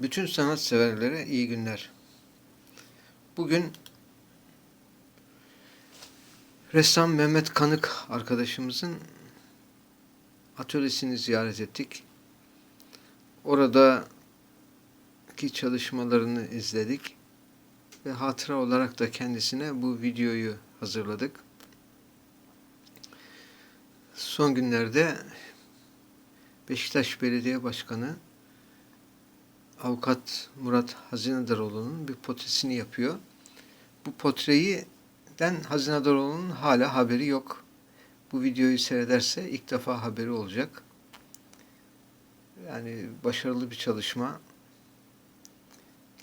Bütün sanat severlere iyi günler. Bugün ressam Mehmet Kanık arkadaşımızın atölyesini ziyaret ettik. Oradaki çalışmalarını izledik ve hatıra olarak da kendisine bu videoyu hazırladık. Son günlerde Beşiktaş Belediye Başkanı Avukat Murat Hazinadaroğlu'nun bir portresini yapıyor. Bu portreyi den Hazinadaroğlu'nun hala haberi yok. Bu videoyu seyrederse ilk defa haberi olacak. Yani başarılı bir çalışma.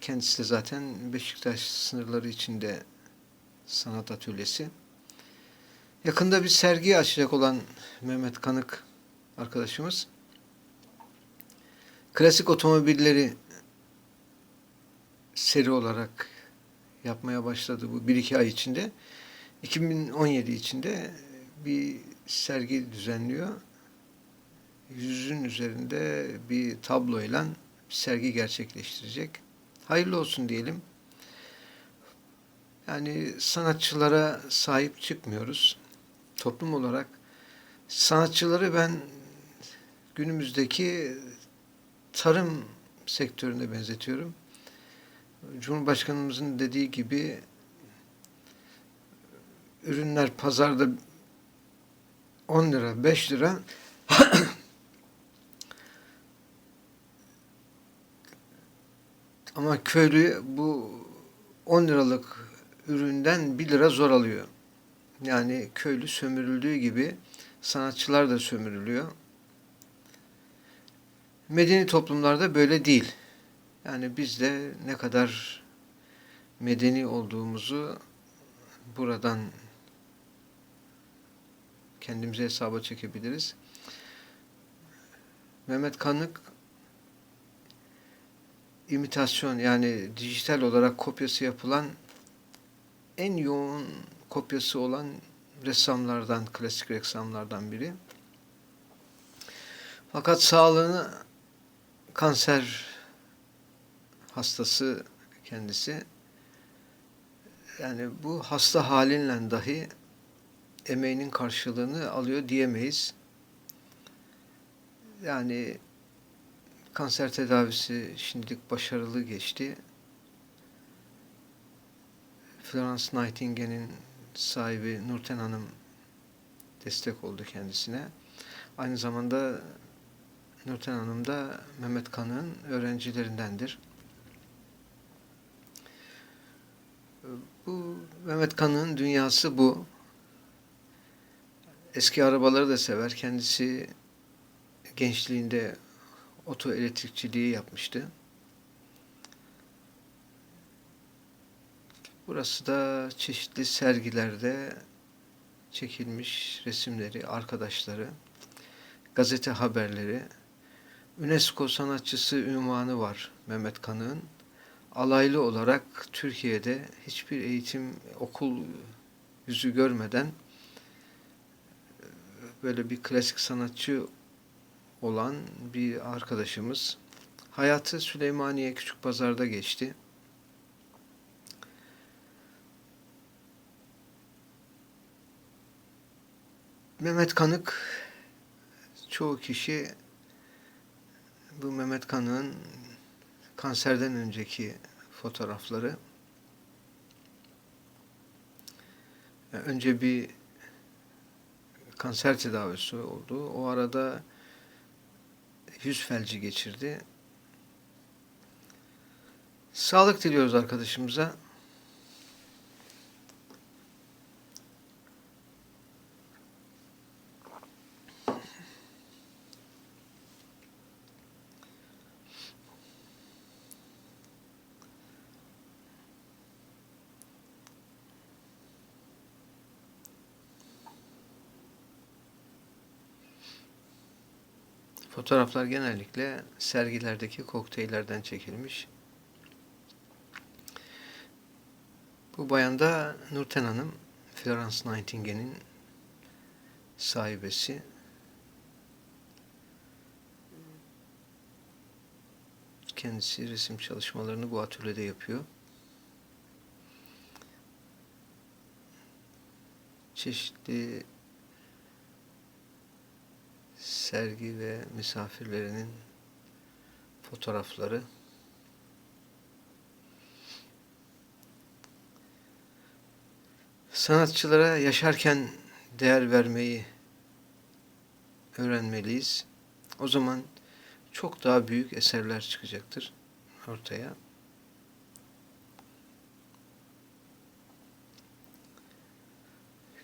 Kendisi de zaten Beşiktaş sınırları içinde sanat atölyesi. Yakında bir sergi açacak olan Mehmet Kanık arkadaşımız klasik otomobilleri seri olarak yapmaya başladı bu bir iki ay içinde. 2017 içinde bir sergi düzenliyor. Yüzün üzerinde bir tabloyla bir sergi gerçekleştirecek. Hayırlı olsun diyelim. Yani sanatçılara sahip çıkmıyoruz. Toplum olarak sanatçıları ben günümüzdeki tarım sektörüne benzetiyorum. Cumhurbaşkanımızın dediği gibi ürünler pazarda 10 lira, 5 lira ama köylü bu 10 liralık üründen 1 lira zor alıyor. Yani köylü sömürüldüğü gibi sanatçılar da sömürülüyor. Medeni toplumlarda böyle değil. Yani biz de ne kadar medeni olduğumuzu buradan kendimize hesaba çekebiliriz. Mehmet Kanık imitasyon yani dijital olarak kopyası yapılan en yoğun kopyası olan ressamlardan, klasik ressamlardan biri. Fakat sağlığını kanser hastası kendisi. Yani bu hasta halinle dahi emeğinin karşılığını alıyor diyemeyiz. Yani kanser tedavisi şimdilik başarılı geçti. Florence Nightingale'in sahibi Nurten Hanım destek oldu kendisine. Aynı zamanda Nurten Hanım da Mehmet Kanık'ın öğrencilerindendir. Bu Mehmet Kanık'ın dünyası bu. Eski arabaları da sever. Kendisi gençliğinde oto elektrikçiliği yapmıştı. Burası da çeşitli sergilerde çekilmiş resimleri, arkadaşları, gazete haberleri, UNESCO sanatçısı ünvanı var Mehmet Kanık'ın. Alaylı olarak Türkiye'de hiçbir eğitim, okul yüzü görmeden böyle bir klasik sanatçı olan bir arkadaşımız. Hayatı Süleymaniye Küçük Pazar'da geçti. Mehmet Kanık çoğu kişi bu Mehmet Kanık'ın kanserden önceki fotoğrafları önce bir kanser tedavisi oldu. O arada yüz felci geçirdi. Sağlık diliyoruz arkadaşımıza. Fotoğraflar genellikle sergilerdeki kokteyllerden çekilmiş. Bu bayan da Nurten Hanım, Florence Nightingale'in sahibesi. kendisi resim çalışmalarını bu atölyede yapıyor. Çeşitli sergi ve misafirlerinin fotoğrafları sanatçılara yaşarken değer vermeyi öğrenmeliyiz. O zaman çok daha büyük eserler çıkacaktır ortaya.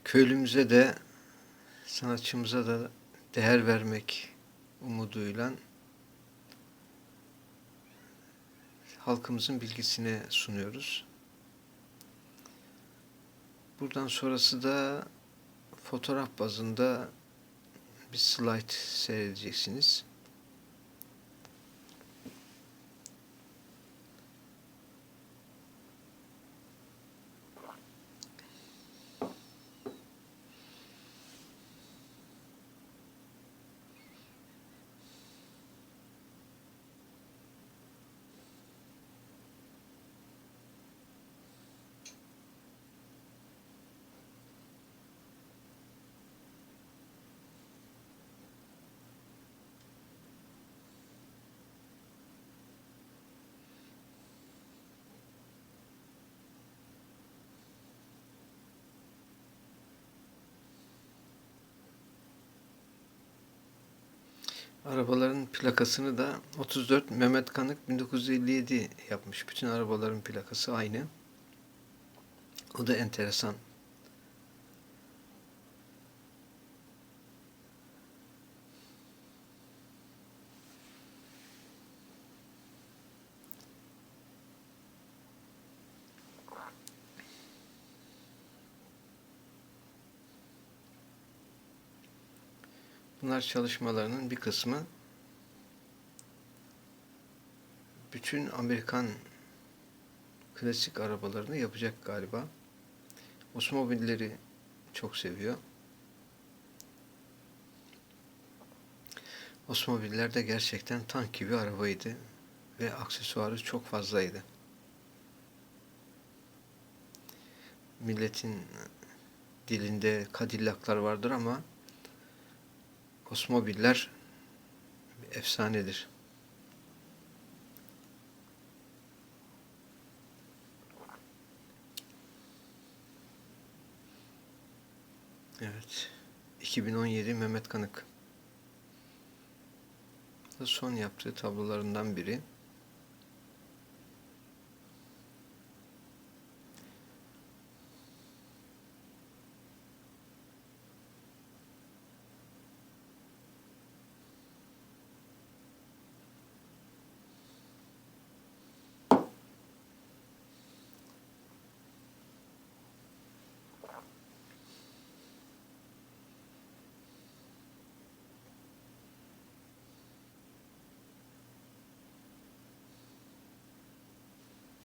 Köylümüze de sanatçımıza da değer vermek umuduyla halkımızın bilgisine sunuyoruz. Buradan sonrası da fotoğraf bazında bir slide seyredeceksiniz. Arabaların plakasını da 34 Mehmet Kanık 1957 yapmış. Bütün arabaların plakası aynı. O da enteresan. Bunlar çalışmalarının bir kısmı. Bütün Amerikan klasik arabalarını yapacak galiba. Osmobilleri çok seviyor. Osmobiller de gerçekten tank gibi arabaydı ve aksesuarı çok fazlaydı. Milletin dilinde Cadillac'lar vardır ama Osmobiller efsanedir. Evet. 2017 Mehmet Kanık. Son yaptığı tablolarından biri.